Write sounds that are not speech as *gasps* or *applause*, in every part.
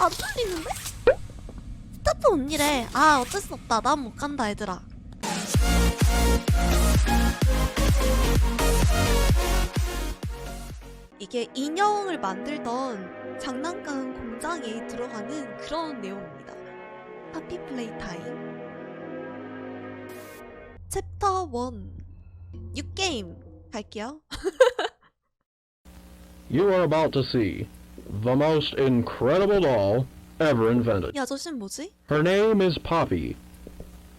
안 들리는데? 스타트 온니래. 아 어쩔 수 없다. 난 못 간다 얘들아. 이게 인형을 만들던 장난감 공장에 들어가는 그런 내용입니다. 파피 플레이 타임. 챕터 1. 6게임 갈게요. *laughs* You are about to see the most incredible doll ever invented. 이 아저씨는 뭐지? Her name is Poppy,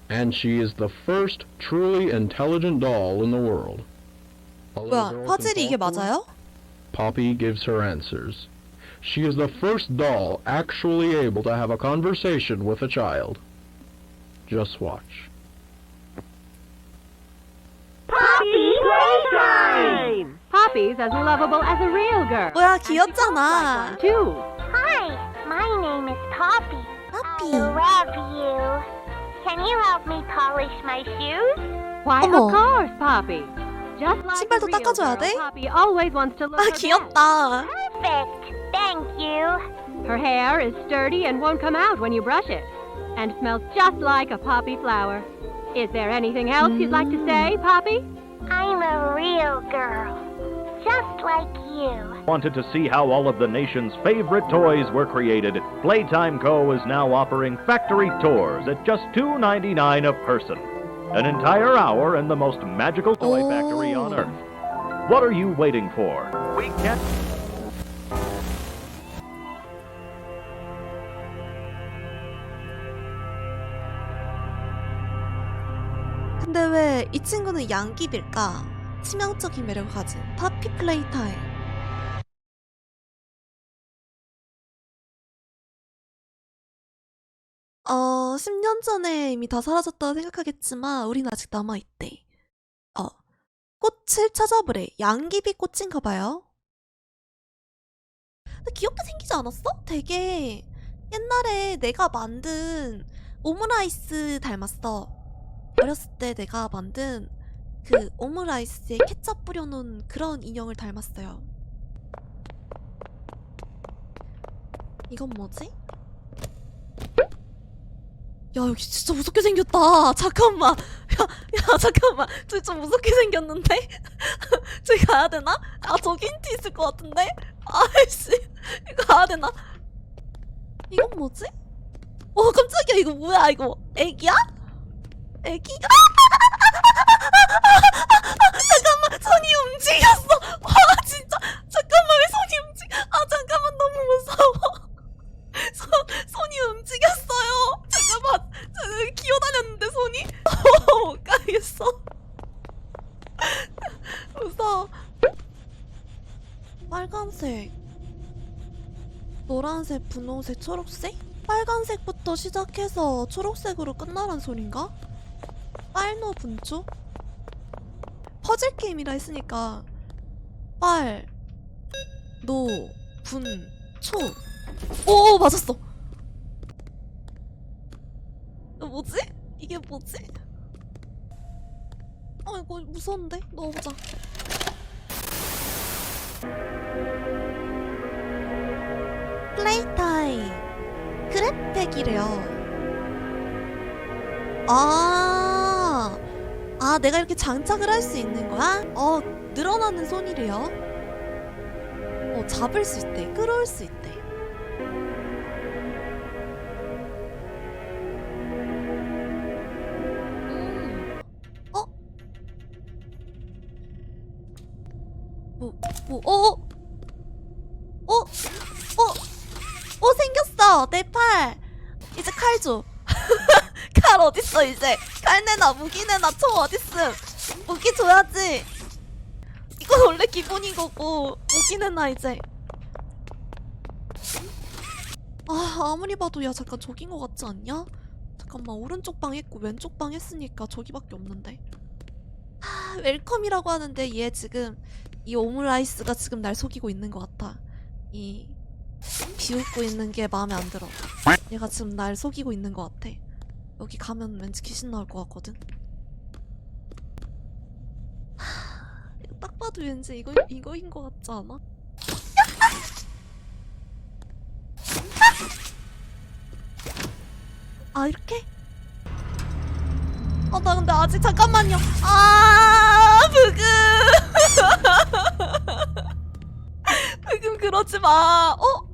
and she is the first truly intelligent doll in the world. A little 뭐야 girl can 화질이 이게 talk to her. 맞아요? Poppy gives her answers. She is the first doll actually able to have a conversation with a child. Just watch. Poppy's as lovable as a real girl. 뭐야 귀엽잖아. Too. Hi, my name is Poppy. 파피. I love you. Can you help me polish my shoes? Why, 어머. of course, Poppy. Just like 신발도 a real 닦아줘야 girl, 돼? Poppy always wants to look 아 her best. 귀엽다. Perfect. Thank you. Her hair is sturdy and won't come out when you brush it, and smells just like a poppy flower. Is there anything else you'd like to say, Poppy? I'm a real girl. Just like you. Wanted to see how all of the nation's favorite toys were created? Playtime Co. is now offering factory tours at just $2.99 a person. An entire hour in the most magical toy factory on Oh. earth. What are you waiting for? We can't. 근데 왜 이 친구는 양귀빌까? 치명적인 매력을 가진 파피 플레이 타임. 어, 10년 전에 이미 다 사라졌다고 생각하겠지만 우린 아직 남아있대. 어, 꽃을 찾아보래. 양귀비 꽃인가 봐요. 근데 귀엽게 생기지 않았어? 되게 옛날에 내가 만든 오므라이스 닮았어. 어렸을 때 내가 만든 그 오므라이스에 케첩 뿌려놓은 그런 인형을 닮았어요. 이건 뭐지? 야 여기 진짜 무섭게 생겼다. 잠깐만. 야, 야 잠깐만. 좀 무섭게 생겼는데? *laughs* 저기 가야 되나? 아 저기 힌트 있을 것 같은데? 아이씨 이거 가야 되나? 이건 뭐지? 어 깜짝이야 이거 뭐야 이거 애기야? 애기? 아! 잠깐만 손이 움직였어. 와 진짜 잠깐만 왜 손이 움직? 아 잠깐만 너무 무서워. 손 손이 움직였어요. 잠깐만 저 여기 기어다녔는데 손이 *laughs* 못 가겠어. 무서워. 빨간색, 노란색, 분홍색, 초록색? 빨간색부터 시작해서 초록색으로 끝나란 소린가? 빨노 분초? 퍼즐 게임이라 했으니까 빨, 노, 분, 초. 오 맞았어. 어, 뭐지? 이게 뭐지? 어 이거 무서운데? 넣어보자. 플레이 타임. 그래팩이래요. 아, 아, 내가 이렇게 장착을 할 수 있는 거야? 어, 늘어나는 손이래요. 어, 잡을 수 있대. 끌어올 수 있대. 음, 어? 뭐, 뭐, 어? 어? 어? 어? 어, 생겼어! 내 팔! 이제 칼 줘. *laughs* 칼 어딨어, 이제? 칼 내놔, 무기 내놔, 총 어딨 음? 무기 줘야지. 이건 원래 기본인 거고, 무기 내놔, 이제. 아, 아무리 봐도 야, 잠깐 저긴 거 같지 않냐? 잠깐만, 오른쪽 방 했고, 왼쪽 방 했으니까 저기밖에 없는데. 하, 웰컴이라고 하는데 얘 지금, 이 오므라이스가 지금 날 속이고 있는 것 같아. 이, 비웃고 있는 게 마음에 안 들어. 얘가 지금 날 속이고 있는 것 같아. 여기 가면 왠지 귀신 나올 것 같거든. 하, 봐도 왠지 이거 이거인 것 같지 않아? 아 이렇게? 어나 근데 아직 잠깐만요. 아 부금. *laughs* 부금 그러지 마. 어?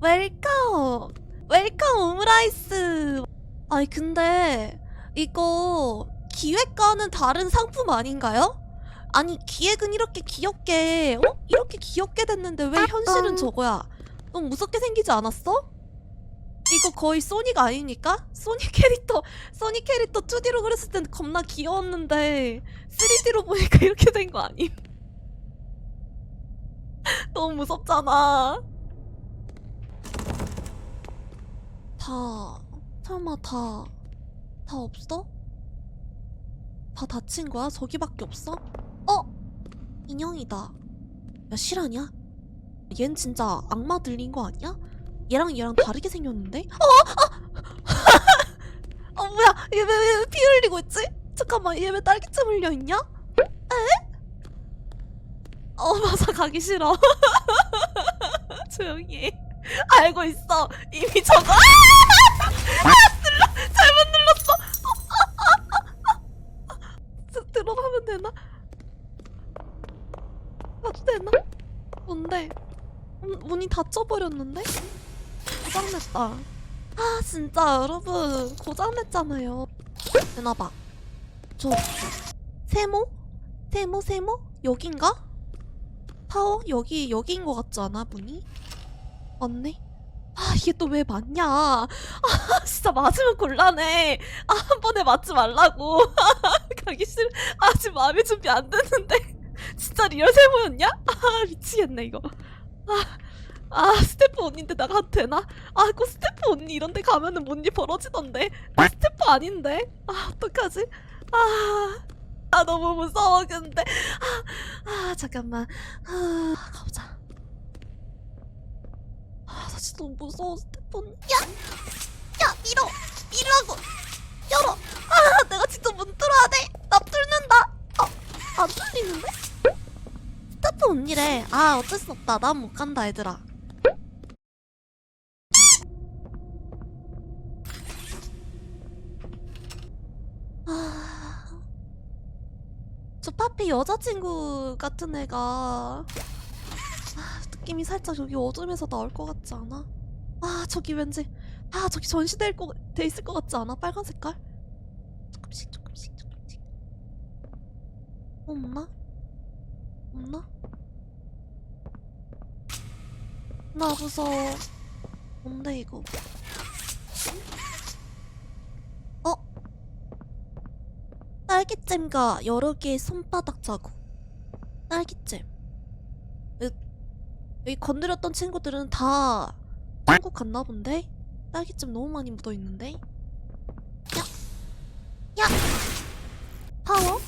웰컴. 웰컴 오므라이스. 아니 근데 이거 기획과는 다른 상품 아닌가요? 아니 기획은 이렇게 귀엽게 어? 이렇게 귀엽게 됐는데 왜 현실은 저거야? 너무 무섭게 생기지 않았어? 이거 거의 소닉 아닙니까? 소닉 캐릭터 소닉 캐릭터 2D로 그렸을 땐 겁나 귀여웠는데 3D로 보니까 이렇게 된 거 아님? *laughs* 너무 무섭잖아. 다 설마 다 다 없어? 다 다친 거야? 저기밖에 없어? 어? 인형이다. 야 실화냐? 얜 진짜 악마 들린 거 아니야? 얘랑 얘랑 다르게 생겼는데? 어? 아! *laughs* 어 뭐야? 얘왜왜피 흘리고 있지? 잠깐만 얘 왜 딸기잼 흘려 있냐? 에? 어 *laughs* 맞아 가기 싫어. *laughs* 조용히 해. 알고 있어. 이미 저거. 아! 아! 눌러 잘못 눌렀어. 드- 들어가면 되나? 가도 되나? 뭔데? 문, 문이 닫혀버렸는데? 고장냈다. 아 진짜 여러분 고장냈잖아요. 되나봐. 저 세모? 세모 세모? 여긴가? 파워? 여기 여기인 것 같지 않아 문이? 맞네. 아 이게 또 왜 맞냐? 아 *laughs* 진짜 맞으면 곤란해. 아 한 번에 맞지 말라고. *laughs* 가기 싫. 아 지금 마음의 준비 안 됐는데. *laughs* 진짜 리얼 세모였냐? 아 미치겠네 이거. 아, 아 스태프 언니인데 나 가도 되나? 아그 스태프 언니 이런데 가면은 뭔일 벌어지던데. 나 스태프 아닌데. 아 어떡하지? 아. 아 너무 무서워 근데. 아, 아 잠깐만. 아 가보자. 아 나 진짜 너무 무서워 스태프 언니. 야 야 밀어. 밀라고. 열어. 아 내가 직접 문 뚫어야 돼 나 뚫는다. 어 안 뚫리는데? 스태프 언니래. 아 어쩔 수 없다. 난 못 간다 얘들아 아... 저 파피 여자친구 같은 애가 아, 느낌이 살짝 여기 어둠에서 나올 것 같지 않아? 아 저기 왠지 아 저기 전시될 거, 돼 있을 것 같지 않아? 빨간 색깔? 조금씩 조금씩 조금씩 없나? 없나? 나 무서워 뭔데 이거 딸기잼과 여러 개의 손바닥 자국. 딸기잼. 여- 여기 건드렸던 친구들은 다 한국 갔나 본데? 딸기잼 너무 많이 묻어 있는데? 야! 야! 파워?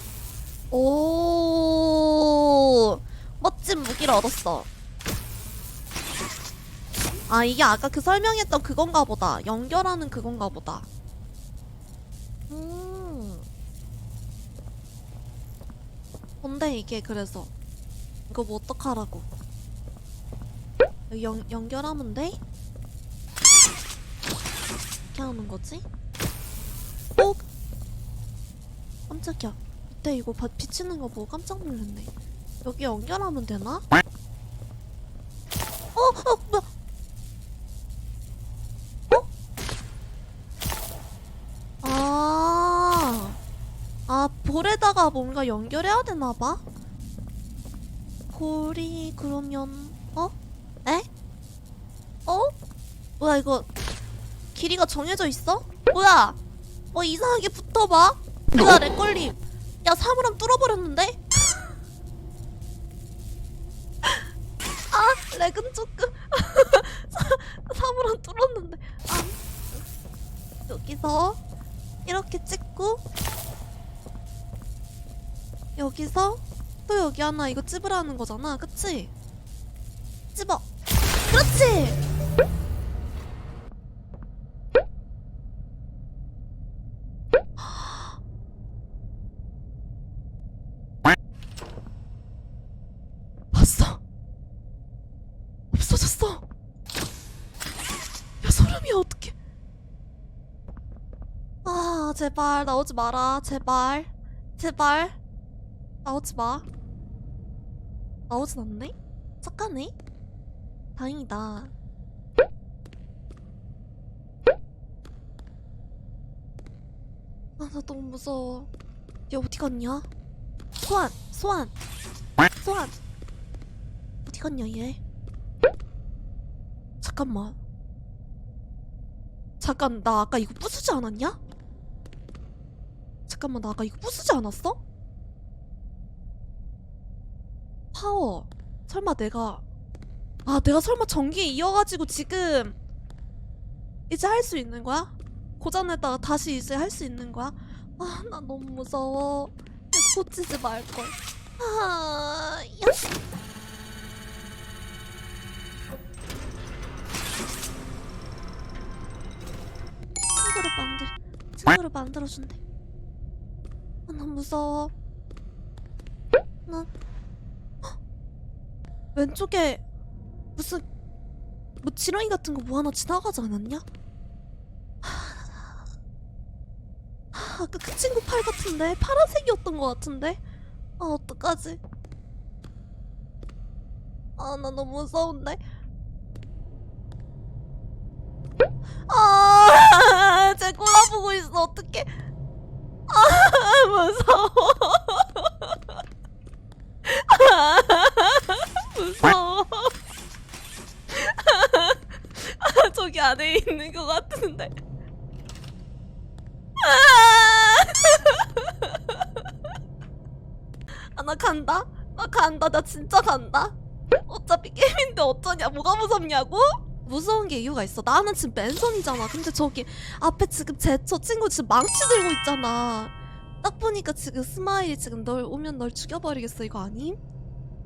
오! 멋진 무기를 얻었어. 아, 이게 아까 그 설명했던 그건가 보다. 연결하는 그건가 보다. 음. 뭔데 이게 그래서 이거 뭐 어떡하라고 연, 연결하면 돼? 어떻게 하는 거지? 어? 깜짝이야 이때 이거 바, 비치는 거 보고 깜짝 놀랐네 여기 연결하면 되나? 어? 어? 뭐야 어? 아 아, 볼에다가 뭔가 연결해야 되나 봐. 볼이 그러면 어? 에? 어? 뭐야 이거 길이가 정해져 있어? 뭐야? 뭐 이상하게 붙어봐. 뭐야 렉걸림. 야 사물함 뚫어버렸는데? *laughs* 아 렉은 조금 사- *laughs* 사물함 뚫었는데. 아 여기서 이렇게 찍고 여기서 또 여기 하나 이거 찝으라는 거잖아. 그치? 찝어. 그렇지! *gasps* 봤어. 없어졌어. 야 소름이야 어떡해. 제발 나오지 마라. 제발. 제발 나오지 마 나오진 않네? 착하네? 다행이다 아 나 너무 무서워 얘 어디 갔냐? 소환 소환 소환 어디 갔냐 얘 잠깐만 잠깐 나 아까 이거 부수지 않았냐? 잠깐만 나 아까 이거 부수지 않았어? 파워 설마 내가 아 내가 설마 전기에 이어가지고 지금 이제 할 수 있는 거야? 고장냈다가 다시 이제 할 수 있는 거야? 아 나 너무 무서워 이거 고치지 말걸 아 야. 친구를 만들 친구를 만들어준대 아, 난 무서워 난 헉! 왼쪽에 무슨 뭐 지렁이 같은 거 뭐 하나 지나가지 않았냐? 하, 아까 그 친구 팔 같은데 파란색이었던 것 같은데 아 어떡하지 아 나 너무 무서운데 아, 쟤 꼬라보고 있어. 어떡해. 아, 무서워. 아, 무서워. 아, 저기 안에 있는 것 같은데. 아, 나 간다. 나 간다. 나 진짜 간다. 어차피 게임인데 어쩌냐? 뭐가 무섭냐고? 무서운 게 이유가 있어. 나는 지금 맨손이잖아. 근데 저기 앞에 지금 제 저 친구 지금 망치 들고 있잖아. 딱 보니까 지금 스마일이 지금 널 오면 널 죽여버리겠어. 이거 아님?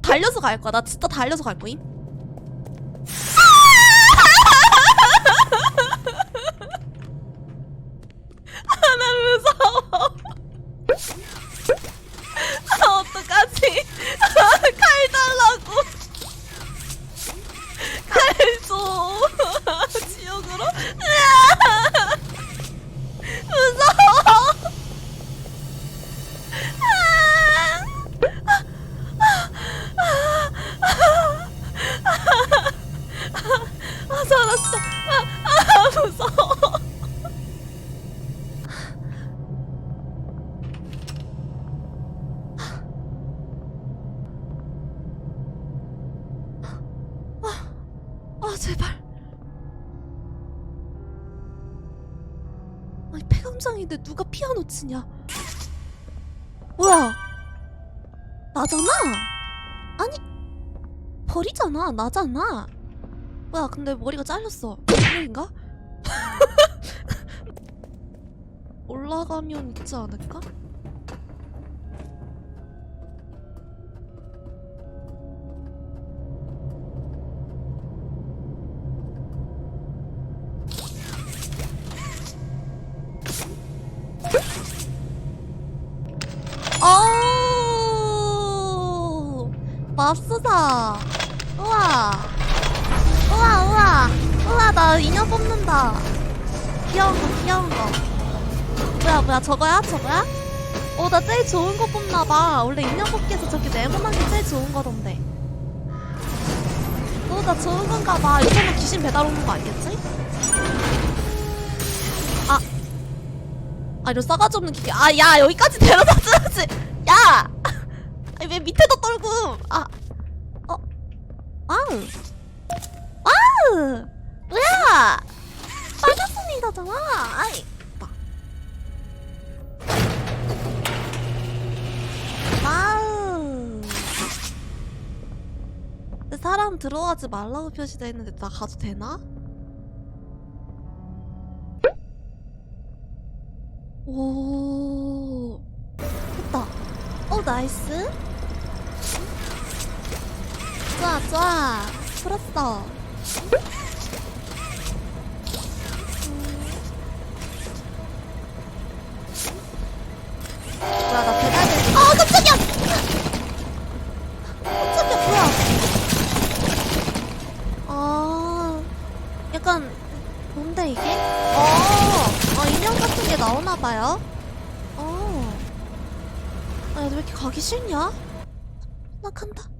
달려서 갈 거야. 나 진짜 달려서 갈 거임. 아, 피아노 치냐? 뭐야? 나잖아? 아니, 벌이잖아. 나잖아. 뭐야, 근데 머리가 잘렸어. 인가 *laughs* 올라가면 있지 않을까? 맙소사 우와 우와 우와 우와 나 인형 뽑는다 귀여운 거 귀여운 거 뭐야 뭐야 저거야 저거야? 어 나 제일 좋은 거 뽑나봐 원래 인형 뽑기에서 저렇게 네모난 게 제일 좋은 거던데 어 나 좋은 건가 봐 이거는 귀신 배달 오는 거 아니겠지? 아 아, 이런 싸가지 없는 기계. 아, 야, 여기까지 데려다 줘야지. 야! *laughs* 아니, 왜 밑에도 떨고. 아, 어, 와우. 와우! 뭐야! 빨갛습니다잖아. 아이, 봐. 와우. 사람 들어가지 말라고 표시돼 있는데 나 가도 되나? 오 됐다 오 나이스 좋아 좋아 풀었어 음. 뭐야 나 배달돼 아 깜짝이야 깜짝이야 뭐야 아 약간 뭔데 이게? 어, 어 인형 같은 게 나오나 봐요. 어. 아, 왜 이렇게 가기 싫냐? 나 간다.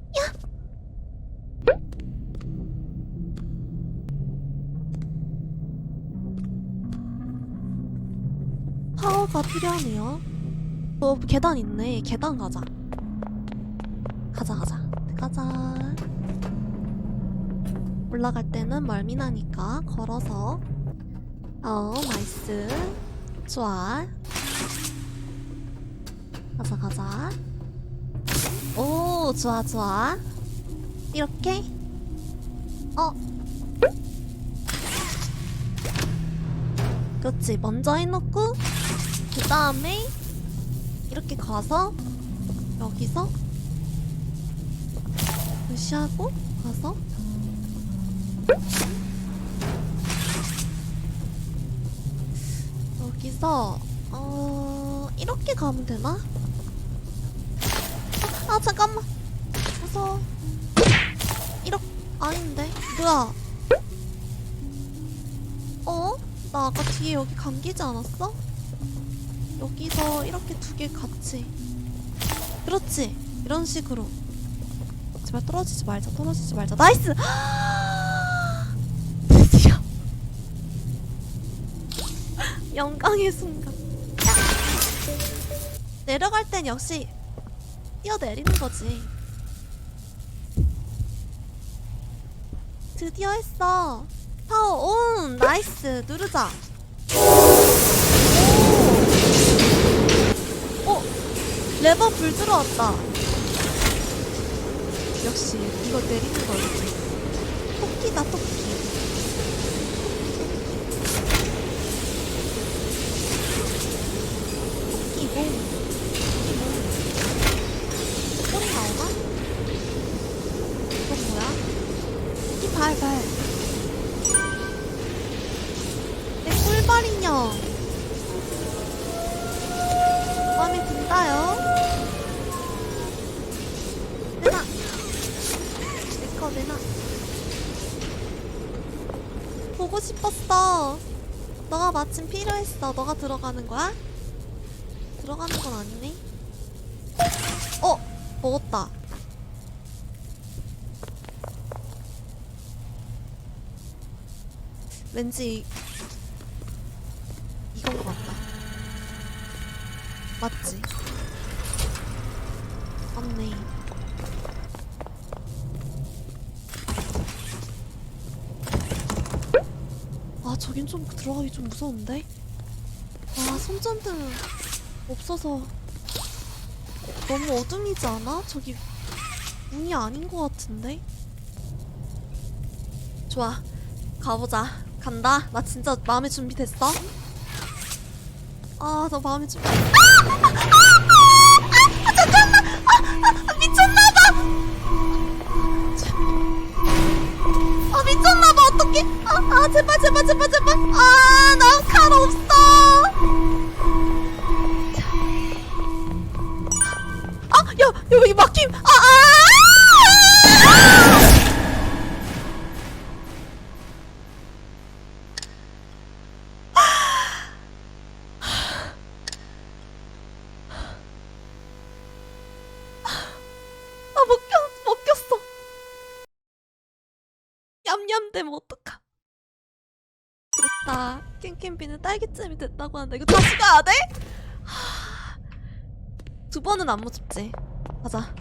파워가 필요하네요. 어, 계단 있네. 계단 가자. 가자, 가자. 가자. 올라갈 때는 멀미 나니까 걸어서. 어, 나이스. 좋아. 가자, 가자. 오, 좋아, 좋아. 이렇게. 어. 그렇지. 먼저 해놓고, 그 다음에, 이렇게 가서, 여기서, 무시하고, 가서, 여기서, 어, 이렇게 가면 되나? 아, 잠깐만. 무서워. 이렇게, 아닌데. 뭐야. 어? 나 아까 뒤에 여기 감기지 않았어? 여기서 이렇게 두 개 같이. 그렇지. 이런 식으로. 제발 떨어지지 말자, 떨어지지 말자. 나이스! *gasps* 드디어. *laughs* 영광의 순간. 내려갈 땐 역시 뛰어내리는 거지. 드디어 했어. 파워 온! 나이스! 누르자. 레버 불 들어왔다. 역시 이거 내리는 거지. 토끼다 토끼. 마침 필요했어. 너가 들어가는 거야? 들어가는 건 아니네. 어! 먹었다. 왠지 이건 것 같다. 맞지? 맞네. 아, 저긴 좀 들어가기 좀 무서운데? 아, 손전등 없어서 너무 어둠이지 않아? 저기 문이 아닌 것 같은데? 좋아. 가보자. 간다. 나 진짜 마음의 준비 됐어? 아, 나 마음의 준비. 아! 어떡해! 아, 아, 제발, 제발, 제발, 제발! 아, 나칼 없어! 아, 야, 여기 막힘! 아, 아! 아, 캔캔비는 딸기잼이 됐다고 하는데 이거 다시 가야 돼? 하... 두 번은 안 무섭지. 가자.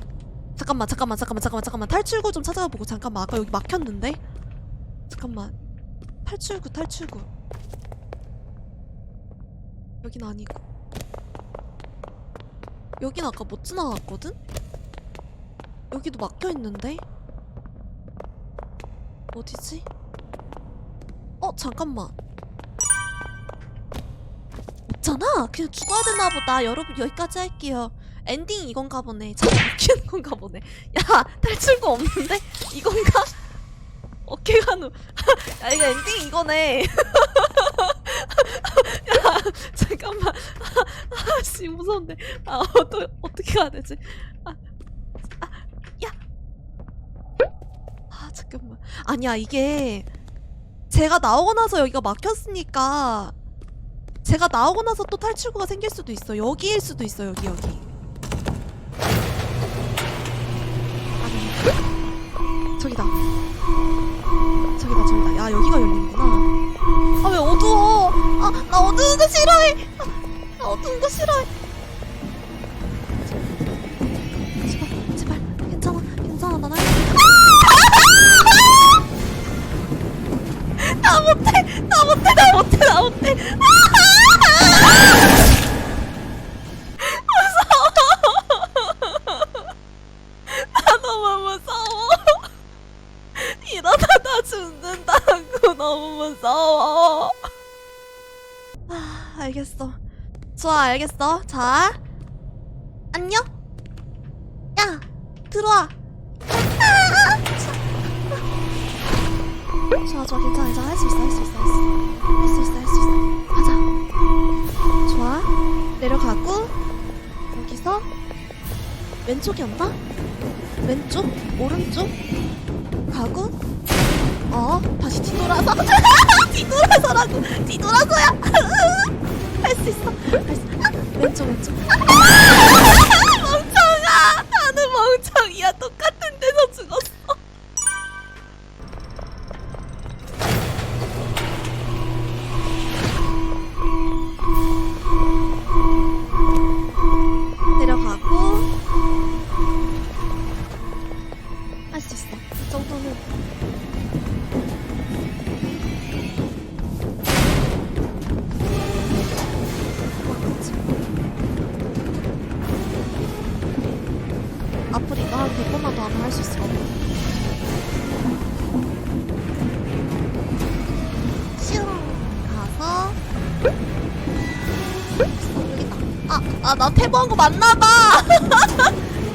잠깐만, 잠깐만, 잠깐만, 잠깐만, 잠깐만. 탈출구 좀 찾아가 보고 잠깐만. 아까 여기 막혔는데. 잠깐만. 탈출구, 탈출구. 여긴 아니고. 여긴 아까 못 지나갔거든? 여기도 막혀 있는데? 어디지? 어, 잠깐만. 없잖아? 그냥 죽어야 되나 보다. 여러분, 여기까지 할게요. 엔딩 이건가 보네. 잘 막히는 건가 보네. *laughs* 야, 탈출구 없는데? 이건가? *laughs* 어깨 간우. *laughs* 야, 이거 엔딩 이거네. 야, 잠깐만. 아, 씨, 무서운데. 아, 어떠, 어떻게 해야 되지? 아, 아, 야. 아, 잠깐만. 아니야, 이게 제가 나오고 나서 여기가 막혔으니까 제가 나오고 나서 또 탈출구가 생길 수도 있어. 여기일 수도 있어. 여기 여기. 아니. 저기다. 저기다 저기다. 야 여기가 열리는구나. 아 왜 어두워? 아 나 어두운 거 싫어해. 아, 나 어두운 거 싫어해. 제발 제발 괜찮아 괜찮아 난 할. 나 못해 나 못해 나 못해 나 못해. *laughs* *laughs* 나 너무 무서워. *laughs* 이러다 나 죽는다고 너무 무서워. 아, 알겠어. 좋아, 알겠어. 자, 안녕. 야, 들어와. 아, 좋아, 좋아, 괜찮아, 괜찮아. 할 수 있어, 할 수 있어, 할 수 있어. 할 수 있어, 할 수 있어. 내려가고 여기서 왼쪽이었나? 왼쪽, 오른쪽? 가고 어 다시 뒤돌아서. *laughs* 뒤돌아서라고. 뒤돌아서야. *laughs* 할 수 있어. 할수 아, 왼쪽 왼쪽 아, 아, 나 태보한 거 맞나봐!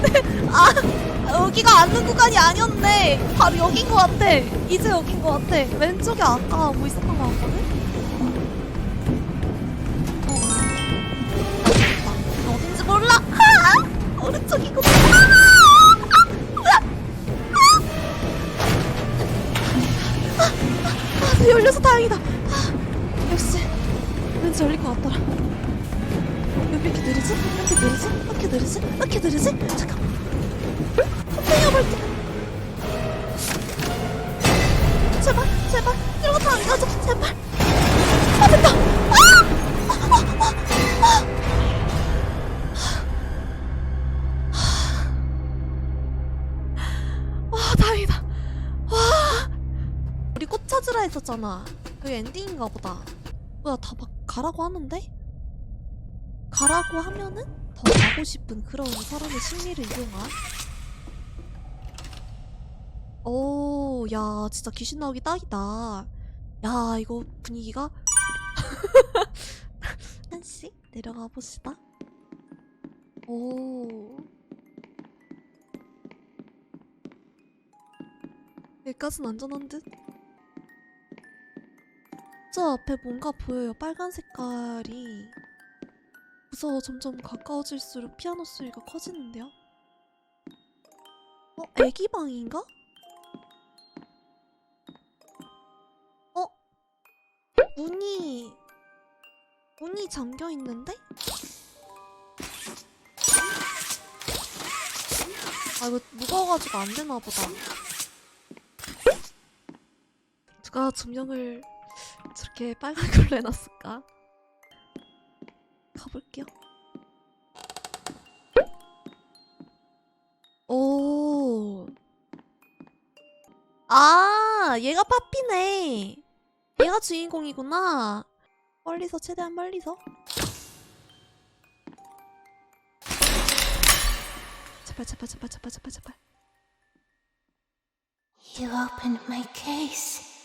네, *laughs* 아, 여기가 앉는 구간이 아니었네. 바로 여긴 것 같아. 이제 여긴 것 같아. 왼쪽에 아까 뭐 있었던 했었잖아 그게 엔딩인가 보다 뭐야 다 막 가라고 하는데? 가라고 하면은 더 가고 싶은 그런 사람의 심리를 이용한 오, 야, 진짜 귀신 나오기 딱이다. 야, 이거 분위기가 *laughs* 한씩 내려가 봅시다. 오. 여기까진 안전한 듯? 저 앞에 뭔가 보여요. 빨간 색깔이. 무서워. 점점 가까워질수록 피아노 소리가 커지는데요? 어? 애기 방인가? 어? 문이... 문이 잠겨 있는데? 아 이거 무거워가지고 안 되나 보다. 누가 조명을 저렇게 빨간 *laughs* 걸로 해놨을까? 가볼게요. 오. 아, 얘가 파피네. 얘가 주인공이구나. 멀리서 최대한 멀리서. 제발 제발 제발 제발 제발 제발. You opened my case.